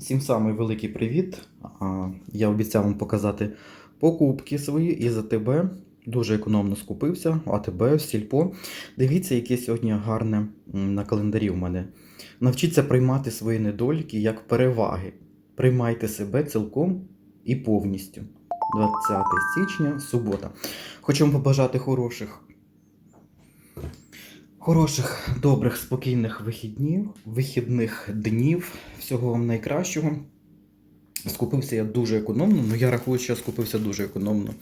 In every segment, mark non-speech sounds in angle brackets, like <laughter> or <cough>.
Всім самий великий привіт. Я обіцяв вам показати покупки свої і за тебе дуже економно скупився. А тебе сільпо. Дивіться, яке сьогодні гарне на календарі в мене. Навчіться приймати свої недоліки як переваги. Приймайте себе цілком і повністю. 20 січня, субота. Хочу вам побажати хороших Хороших, добрих, спокійних вихіднів, вихідних днів, всього вам найкращого. Скупився я дуже економно, ну я рахую, що я скупився дуже економно.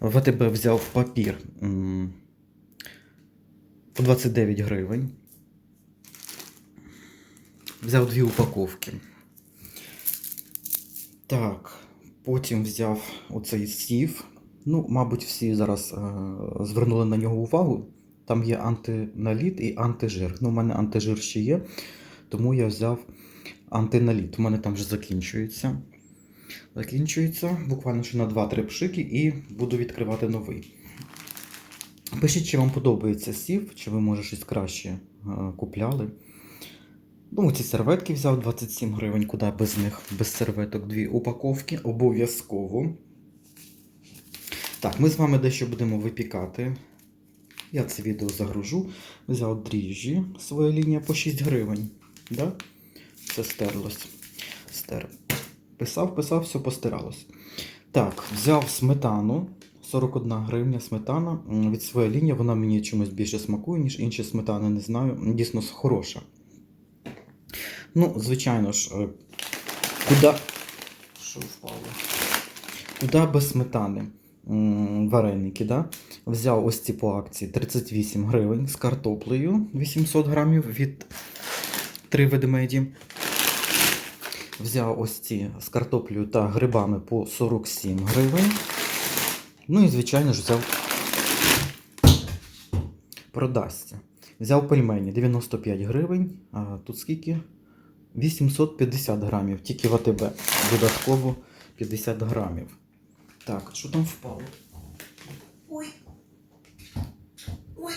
В АТБ взяв папір по 29 гривень. Взяв дві упаковки. Так, потім взяв оцей сів. Ну, мабуть, всі зараз е, звернули на нього увагу. Там є антиналіт і антижир. Ну, у мене антижир ще є, тому я взяв антиналіт. У мене там вже закінчується. Закінчується буквально ще на 2-3 пшики і буду відкривати новий. Пишіть, чи вам подобається сів, чи ви, може, щось краще е, купляли. Ну, ці серветки взяв 27 гривень, куди без них, без серветок, дві упаковки, обов'язково. Так, ми з вами дещо будемо випікати. Я це відео загружу. Взяв дріжджі, своя лінія по 6 гривень. Да? Це стерлось. Стер. Писав, писав, все постиралось. Так, взяв сметану. 41 гривня сметана. Від своєї лінії вона мені чимось більше смакує, ніж інші сметани, не знаю. Дійсно хороша. Ну, звичайно ж, е, куди. Що впало? Куди без сметани? Вареники, да? Взяв ось ці по акції 38 гривень з картоплею 800 грамів від 3 ведмеді. Взяв ось ці з картоплею та грибами по 47 гривень. Ну і, звичайно ж, взяв продасться. Взяв пельмені 95 гривень. А тут скільки? 850 грамів. Тільки в АТБ. Додатково 50 грамів. Так, що там впало? Ой. Ой.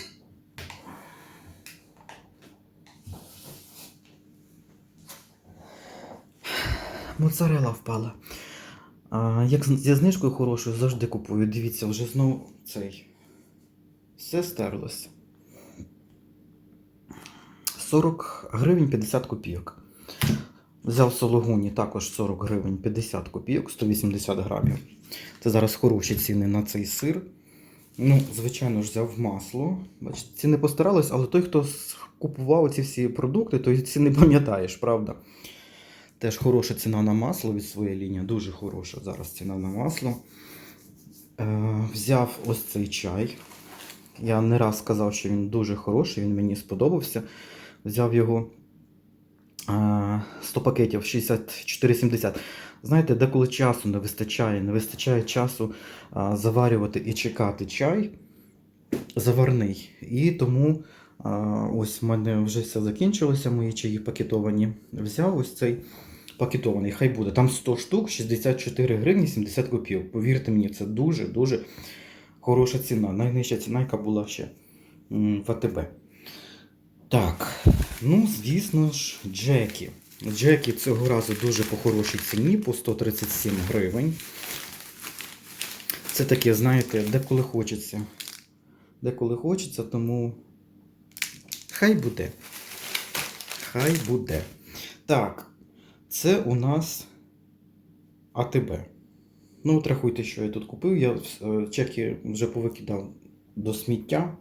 Моцарела впала. А, як зі знижкою хорошою завжди купую. Дивіться, вже знову цей. Все стерлося. 40 гривень 50 копійок. Взяв сологуні також 40 гривень 50 копійок, 180 грамів. Це зараз хороші ціни на цей сир. Ну, звичайно ж, взяв масло. Бачите, ціни постарались, але той, хто купував ці всі продукти, той ціни пам'ятаєш, правда? Теж хороша ціна на масло від своєї лінії, дуже хороша зараз ціна на масло. Е, взяв ось цей чай. Я не раз сказав, що він дуже хороший, він мені сподобався. Взяв його 100 пакетів 64,70. Знаєте, деколи часу не вистачає, не вистачає часу заварювати і чекати чай заварний. І тому ось в мене вже все закінчилося, мої чаї пакетовані. Взяв ось цей пакетований, хай буде. Там 100 штук, 64 гривні 70 копійок. Повірте мені, це дуже-дуже хороша ціна. Найнижча ціна, яка була ще в АТБ. Так, ну, звісно ж, Джекі. Джекі цього разу дуже по хорошій ціні, по 137 гривень. Це таке, знаєте, деколи хочеться. Деколи хочеться, тому хай буде. Хай буде. Так, це у нас АТБ. Ну, от рахуйте, що я тут купив. Я е, чеки вже повикидав до сміття.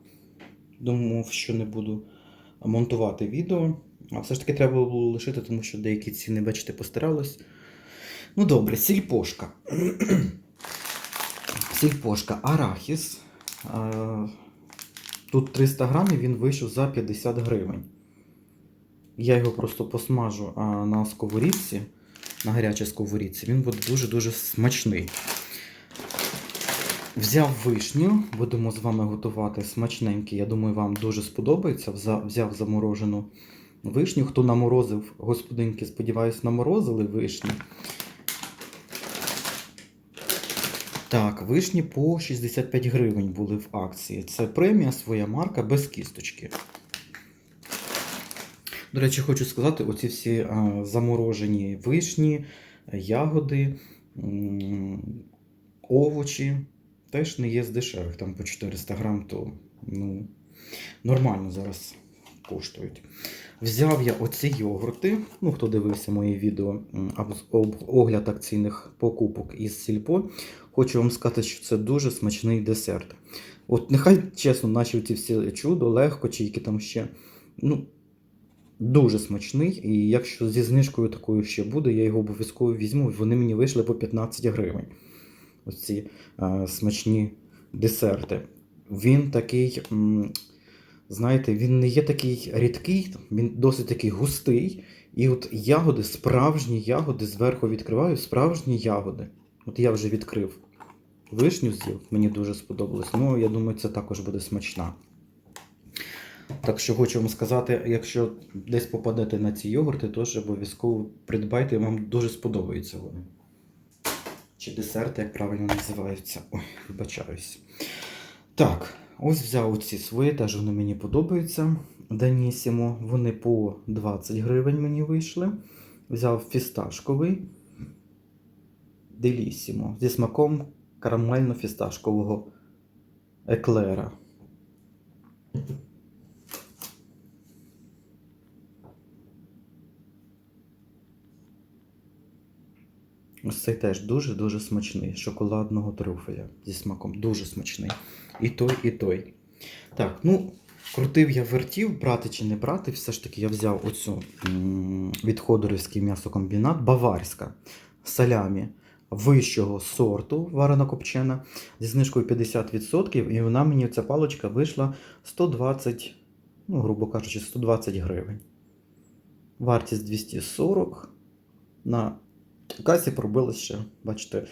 Думав, що не буду монтувати відео. А все ж таки треба було лишити, тому що деякі ціни, бачите, постарались. Ну добре, сільпошка. <clears throat> сільпошка арахіс. Тут 300 грамів він вийшов за 50 гривень. Я його просто посмажу на сковорідці, на гарячій сковорідці. Він буде дуже-дуже смачний. Взяв вишню, будемо з вами готувати смачненький. Я думаю, вам дуже сподобається. Взяв заморожену вишню. Хто наморозив, господинки, сподіваюсь, наморозили вишню. Так, вишні по 65 гривень були в акції. Це премія, своя марка без кісточки. До речі, хочу сказати, оці всі заморожені вишні, ягоди, овочі теж не є з дешевих. Там по 400 грам, то ну, нормально зараз коштують. Взяв я оці йогурти. Ну, хто дивився моє відео об- огляд акційних покупок із Сільпо. Хочу вам сказати, що це дуже смачний десерт. От нехай чесно, наші ці всі чудо, легко, чи які там ще. Ну, дуже смачний. І якщо зі знижкою такою ще буде, я його обов'язково візьму. Вони мені вийшли по 15 гривень. Ось ці смачні десерти. Він такий, знаєте, він не є такий рідкий, він досить такий густий. І от ягоди, справжні ягоди, зверху відкриваю, справжні ягоди. От я вже відкрив вишню з'їв, мені дуже сподобалось. Ну, я думаю, це також буде смачна. Так що хочу вам сказати, якщо десь попадете на ці йогурти, то ж обов'язково придбайте, вам дуже сподобаються вони. Чи десерти, як правильно називаються. Ой, вибачаюсь. Так, ось взяв оці свої, теж вони мені подобаються. Данісімо. Вони по 20 гривень мені вийшли. Взяв фісташковий. Делісімо. Зі смаком карамельно-фісташкового еклера. Ось цей теж дуже-дуже смачний. Шоколадного трюфеля зі смаком. Дуже смачний. І той, і той. Так, ну, крутив я вертів, брати чи не брати. Все ж таки я взяв оцю від Ходорівський м'ясокомбінат, баварська салямі вищого сорту варена копчена зі знижкою 50%, і вона мені ця паличка вийшла 120, ну, грубо кажучи, 120 гривень. Вартість 240 на касі пробили ще, бачите,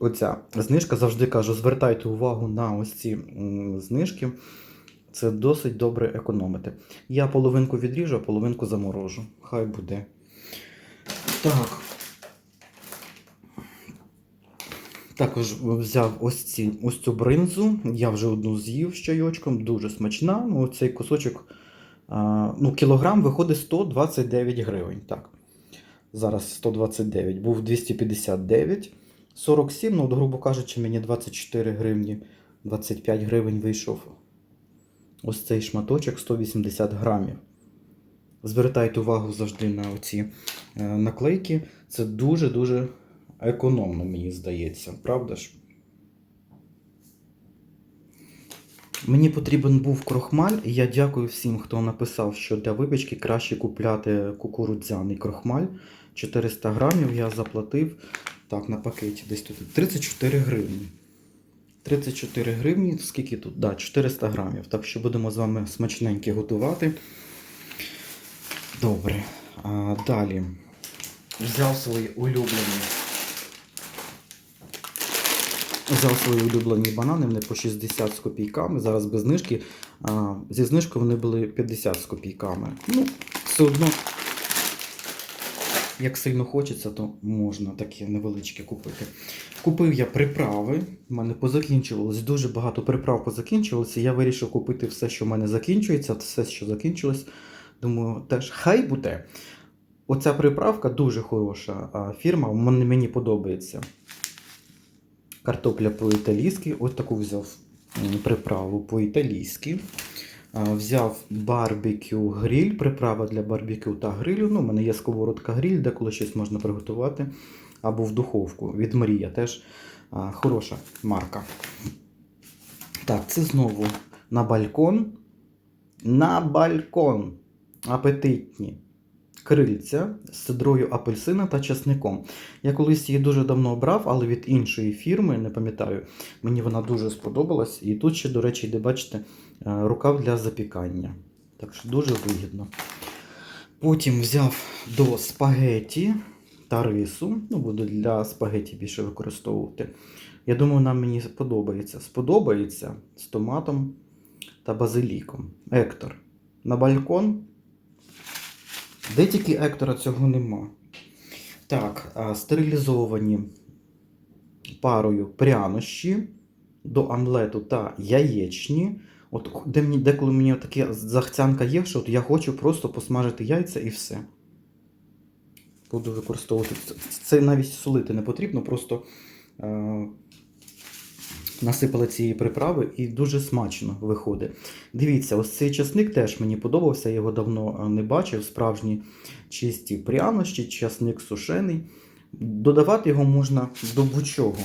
оця знижка. Завжди кажу, звертайте увагу на ось ці знижки. Це досить добре економити. Я половинку відріжу, а половинку заморожу. Хай буде. Так. Також взяв ось, ці, ось цю бринзу. Я вже одну з'їв з чайочком, дуже смачна. Ну, цей кусочок, а, ну, кілограм виходить 129 гривень. Так. Зараз 129, був 259, 47, ну, грубо кажучи, мені 24 гривні, 25 гривень вийшов. Ось цей шматочок 180 грамів. Звертайте увагу завжди на оці е, наклейки. Це дуже-дуже економно, мені здається, правда ж? Мені потрібен був крохмаль, і я дякую всім, хто написав, що для випічки краще купляти кукурудзяний крохмаль. 400 грамів я заплатив так, на пакеті десь тут 34 гривні. 34 гривні, скільки тут? Да, 400 грамів. Так що будемо з вами смачненькі готувати. Добре. А, далі взяв свої улюблені. Взяв свої улюблені банани, вони по 60 з копійками. Зараз без знижки. А, зі знижкою вони були 50 з копійками. Ну, все одно, як сильно хочеться, то можна такі невеличкі купити. Купив я приправи. У мене позакінчувалось дуже багато приправ позакінчувалося. Я вирішив купити все, що в мене закінчується, все, що закінчилось. Думаю, теж хай буде. Оця приправка дуже хороша фірма, мені подобається. Картопля по-італійськи. Ось таку взяв приправу по-італійськи. Взяв барбекю гриль, приправа для барбекю та грилю. Ну, у мене є сковородка гриль, де коли щось можна приготувати. Або в духовку. Від Мрія теж а, хороша марка. Так, це знову на балькон. На балькон. Апетитні крильця з цедрою апельсина та часником. Я колись її дуже давно брав, але від іншої фірми, не пам'ятаю, мені вона дуже сподобалась. І тут ще, до речі, де бачите, е, рукав для запікання. Так що дуже вигідно. Потім взяв до спагеті та рису. Ну, буду для спагеті більше використовувати. Я думаю, вона мені подобається. Сподобається з томатом та базиліком. Ектор. На балкон. Де тільки Ектора цього нема. Так, стерилізовані парою прянощі до омлету та яєчні. От де мені, деколи мені таке захцянка є, що от я хочу просто посмажити яйця і все. Буду використовувати. Це навіть солити не потрібно, просто е, насипали цієї приправи і дуже смачно виходить. Дивіться, ось цей часник теж мені подобався, я його давно е, не бачив. Справжні чисті прянощі, часник сушений. Додавати його можна до будь-чого.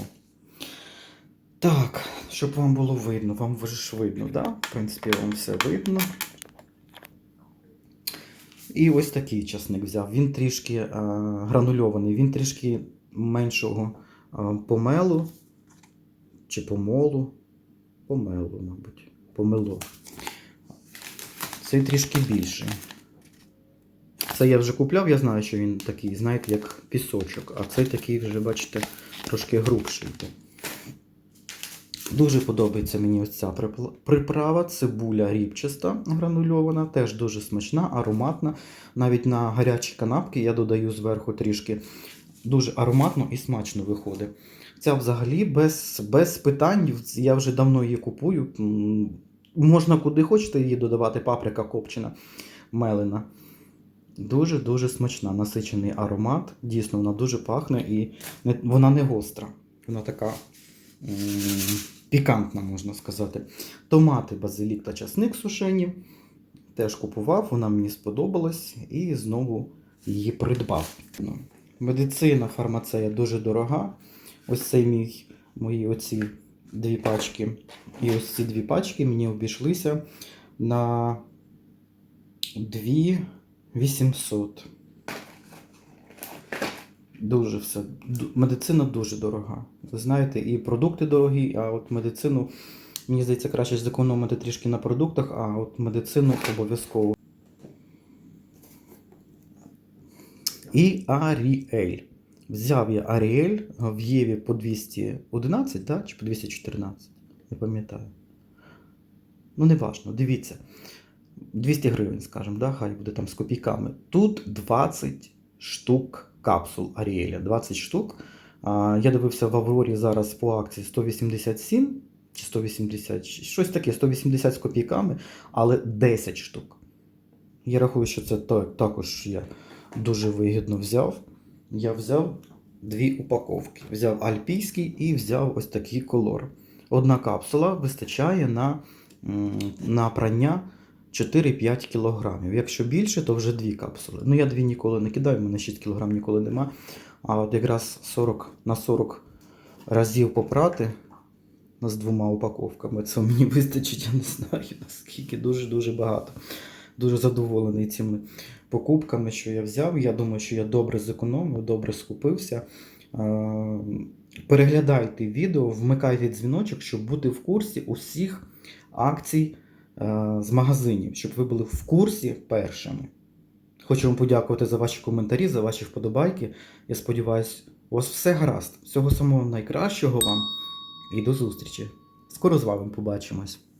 Так, щоб вам було видно, вам вже ж видно, да? В принципі, вам все видно. І ось такий часник взяв. Він трішки е, гранульований, він трішки меншого е, помелу чи помолу. Помелу, мабуть. Помело. Цей трішки більший. Це я вже купляв, я знаю, що він такий, знаєте, як пісочок, а цей такий вже, бачите, трошки грубший. Дуже подобається мені ось ця приправа. Цибуля рібчаста гранульована, теж дуже смачна, ароматна. Навіть на гарячі канапки я додаю зверху трішки. Дуже ароматно і смачно виходить. Ця взагалі без, без питань. Я вже давно її купую. Можна куди хочете її додавати, паприка копчена, мелена. Дуже-дуже смачна, насичений аромат. Дійсно, вона дуже пахне і не, вона не гостра. Вона така м, пікантна, можна сказати. Томати, базилік та часник сушені. Теж купував, вона мені сподобалась і знову її придбав. Медицина, фармацея дуже дорога. Ось цей мій, мої оці дві пачки. І ось ці дві пачки мені обійшлися на 2 800. Дуже все. Медицина дуже дорога. Ви знаєте, і продукти дорогі, а от медицину, мені здається, краще зекономити трішки на продуктах, а от медицину обов'язково. І Аріель. Взяв я Аріель в Єві по 211, да? чи по 214, не пам'ятаю. Ну, не важно, дивіться. 200 гривень, скажімо, да? хай буде там з копійками. Тут 20 штук капсул Аріеля. 20 штук. Я дивився в Аврорі зараз по акції 187 чи 180, щось таке, 180 з копійками, але 10 штук. Я рахую, що це також я дуже вигідно взяв. Я взяв дві упаковки. Взяв альпійський і взяв ось такий колор. Одна капсула вистачає на, на прання 4-5 кілограмів. Якщо більше, то вже дві капсули. Ну, я дві ніколи не кидаю, в мене 6 кілограм ніколи нема. А от якраз 40 на 40 разів попрати з двома упаковками, це мені вистачить, я не знаю наскільки, дуже-дуже багато. Дуже задоволений цими покупками, що я взяв. Я думаю, що я добре зекономив, добре скупився. Е, Переглядайте відео, вмикайте дзвіночок, щоб бути в курсі усіх акцій е, з магазинів, щоб ви були в курсі першими. Хочу вам подякувати за ваші коментарі, за ваші вподобайки. Я сподіваюся, у вас все гаразд. Всього самого найкращого вам і до зустрічі. Скоро з вами побачимось.